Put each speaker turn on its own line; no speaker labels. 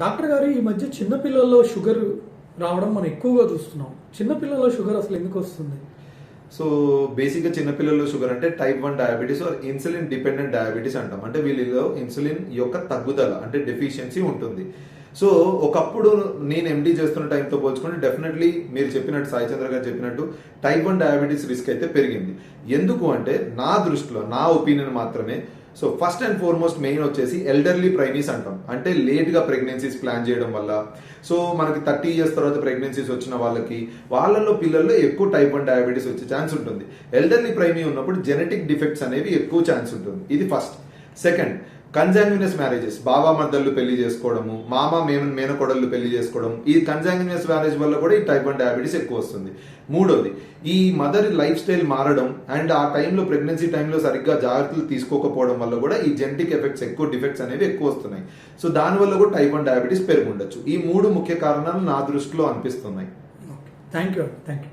Doctor గారు ఈ మధ్య చిన్నపిల్లల్లో షుగర్ రావడం మనం ఎక్కువగా చూస్తున్నాం. చిన్నపిల్లల్లో షుగర్ అసలు ఎందుకు వస్తుంది?
సో బేసిక్గా చిన్నపిల్లల్లో షుగర్ అంటే type one diabetes or insulin dependent diabetes అంటాం. అంటే వీళ్ళలో ఇన్సులిన్ యొక్క తగ్గుదల అంటే డెఫిషియన్సీ ఉంటుంది. సో ఒకప్పుడు నేను ఎండి చేస్తున్న టైంతో పోల్చుకుంటే డెఫినెట్లీ మీరు చెప్పినట్టు సాయి చంద్ర గారు చెప్పినట్టు టైప్ వన్ డయాబెటీస్ రిస్క్ అయితే పెరిగింది. ఎందుకు అంటే నా దృష్టిలో నా ఒపీనియన్ మాత్రమే so first and foremost main వచ్చేసి ఎల్డర్లీ ప్రైమీస్ అంటాం. అంటే లేట్గా ప్రెగ్నెన్సీస్ ప్లాన్ చేయడం వల్ల. సో మనకి థర్టీ ఇయర్స్ తర్వాత ప్రెగ్నెన్సీస్ వచ్చిన వాళ్ళకి వాళ్ళల్లో పిల్లల్లో ఎక్కువ టైప్ వన్ డయాబెటీస్ వచ్చే ఛాన్స్ ఉంటుంది. ఎల్డర్లీ ప్రైమీ ఉన్నప్పుడు జెనెటిక్ డిఫెక్ట్స్ అనేవి ఎక్కువ ఛాన్స్ ఉంటుంది. ఇది ఫస్ట్ సెకండ్ కన్జాంగ్యునియస్ మ్యారేజెస్ బాబా మద్దళ్ళు పెళ్ళి చేసుకోవడము మామ మేము మేనకోడళ్ళు పెళ్ళి చేసుకోవడం ఈ కన్జాంగ్యునియస్ మ్యారేజ్ వల్ల కూడా ఈ టైప్ వన్ డయాబెటీస్ ఎక్కువ వస్తుంది. మూడోది ఈ మదర్ లైఫ్ స్టైల్ మారడం అండ్ ఆ టైంలో ప్రెగ్నెన్సీ టైంలో సరిగ్గా జాగ్రత్తలు తీసుకోకపోవడం వల్ల కూడా ఈ జెంటిక్ ఎఫెక్ట్స్ ఎక్కువ డిఫెక్ట్స్ అనేవి ఎక్కువ వస్తున్నాయి. సో దానివల్ల కూడా టైప్ వన్ డయాబెటీస్ పెరుగుండొచ్చు. ఈ మూడు ముఖ్య కారణాలు నా దృష్టిలో అనిపిస్తున్నాయి.
Thank you thank you